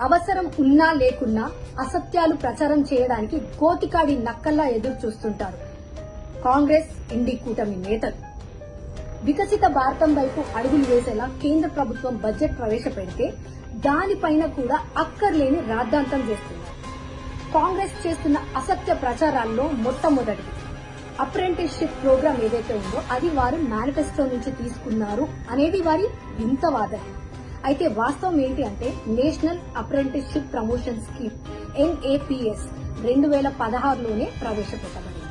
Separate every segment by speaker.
Speaker 1: అవసరం ఉన్నా లేకున్నా అసత్యాలు ప్రచారం చేయడానికి గోతికాడి నక్కల్లా ఎదురు చూస్తుంటారు. కాంగ్రెస్ ఇండి కూటమి నేతలు. వికసిత భారతం వైపు అడుగులు వేసేలా కేంద్ర ప్రభుత్వం బడ్జెట్ ప్రవేశపెడితే దానిపైన కూడా అక్కర్లేని రాద్ధాంతం చేస్తున్నారు కాంగ్రెస్ చేస్తున్న అసత్య ప్రచారాల్లో మొట్టమొదటిది. అప్రెంటిస్షిప్ ప్రోగ్రాం ఏదైతే ఉందో అది వారు మేనిఫెస్టో నుంచి తీసుకున్నారు అనేది వారి వింత వాదన అయితే వాస్తవం ఏంటి అంటే national apprenticeship promotion scheme NAPS రెండు వేల పదహారులోనే ప్రవేశపెట్టబడింది.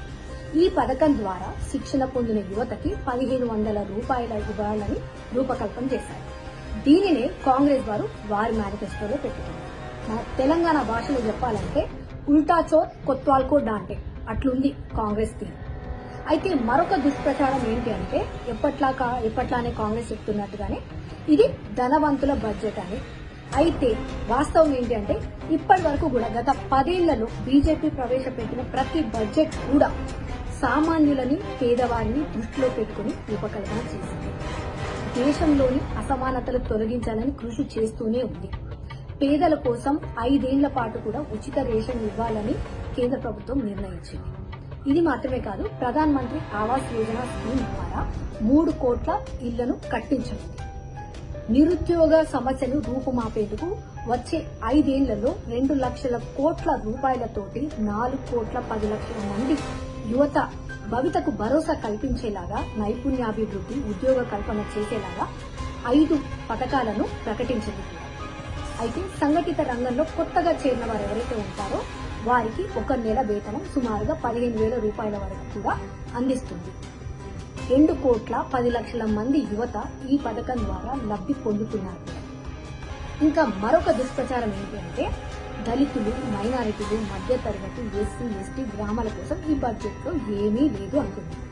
Speaker 1: ఈ పథకం ద్వారా శిక్షణ పొందిన యువతకి పదిహేను వందల రూపాయల ఇవ్వాలని రూపకల్పన చేశారు. దీనినే కాంగ్రెస్ వారు వారి మేనిఫెస్టోలో పెట్టుకున్నారు. మన తెలంగాణ భాషలో చెప్పాలంటే ఉల్టా చోర్ కొత్వాల్కో డాంటే అట్లుంది కాంగ్రెస్ తీరు అయితే మరొక దుష్ప్రచారం ఏంటి అంటే ఎప్పట్లా ఎప్పట్లానే కాంగ్రెస్ చెప్తున్నట్టుగానే ఇది ధనవంతుల బడ్జెట్ అని. అయితే వాస్తవం ఏంటి అంటే ఇప్పటి వరకు కూడా గత పదేళ్ళలో బీజేపీ ప్రవేశపెట్టిన ప్రతి బడ్జెట్ కూడా సామాన్యులని పేదవారిని దృష్టిలో పెట్టుకుని రూపకల్పన చేసింది. దేశంలోని అసమానతలు తొలగించాలని కృషి చేస్తూనే ఉంది. పేదల కోసం ఐదేళ్ళ పాటు కూడా ఉచిత రేషన్ ఇవ్వాలని కేంద్ర ప్రభుత్వం నిర్ణయించింది. ఇది మాత్రమే కాదు ప్రధాన్ మంత్రి ఆవాస్ యోజన స్కీమ్ ద్వారా మూడు కోట్ల ఇళ్ళను కట్టించనుంది. నిరుద్యోగ సమస్యను రూపుమాపేందుకు వచ్చే ఐదేళ్ళలో రెండు లక్షల కోట్ల రూపాయలతోటి నాలుగు కోట్ల పది లక్షల మంది యువత భవితకు భరోసా కల్పించేలాగా నైపుణ్యాభివృద్ధి ఉద్యోగ కల్పన చేసేలాగా ఐదు పథకాలను ప్రకటించింది అయితే సంఘటిత రంగంలో కొత్తగా చేరిన వారు ఎవరైతే ఉంటారో వారికి ఒక నెల వేతనం సుమారుగా పదిహేను వేల రూపాయల వరకు కూడా అందిస్తుంది. రెండు కోట్ల పది లక్షల మంది యువత ఈ పథకం ద్వారా లబ్ధి పొందుతున్నారు. ఇంకా మరొక దుష్ప్రచారం ఏంటంటే దళితులు మైనారిటీలు మధ్యతరగతి ఎస్సీ ఎస్టీ గ్రామాల కోసం ఈ బడ్జెట్లో ఏమీ లేదు అంటున్నారు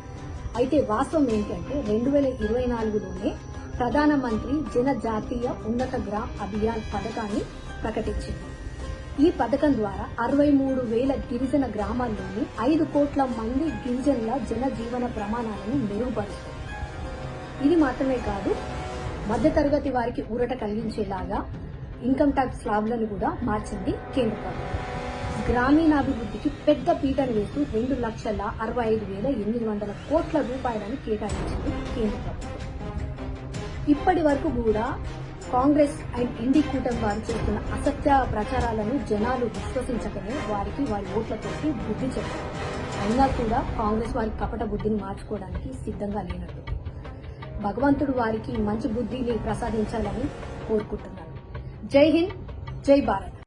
Speaker 1: అయితే వాస్తవం ఏంటంటే రెండు వేల ఇరవై నాలుగులోనే ప్రధానమంత్రి జనజాతీయ ఉన్నత గ్రామ్ అభియాన్ పథకాన్ని ప్రకటించింది. ఈ పథకం ద్వారా అరవై మూడు వేల గిరిజన గ్రామాల్లోని ఐదు కోట్ల మంది గిరిజనుల జనజీవన ప్రమాణాలను మెరుగుపరుస్తుంది. ఇది మాత్రమే కాదు మధ్యతరగతి వారికి ఊరట కలిగించేలాగా ఇన్కమ్ ట్యాక్స్ స్లాబ్లను కూడా మార్చింది కేంద్ర ప్రభుత్వం. గ్రామీణాభివృద్ధికి పెద్ద పీటను వేస్తూ రెండు లక్షల అరవై ఐదు వేల ఎనిమిది వందల కోట్ల రూపాయలను కేటాయించింది కేంద్ర ప్రభుత్వం. ఇప్పటి వరకు కూడా కాంగ్రెస్ అండ్ ఎన్డీ కూటమి వారు చేస్తున్న అసత్య ప్రచారాలను జనాలు విశ్వసించకనే వారికి వారి ఓట్లతోటి బుద్ధి చెప్పారు. అయినా కూడా కాంగ్రెస్ వారి కపట బుద్ధిని మార్చుకోవడానికి సిద్ధంగా లేనట్టు. భగవంతుడు వారికి మంచి బుద్ధిని ప్రసాదించాలని కోరుకుంటున్నాను. జై హింద్ జై భారత్.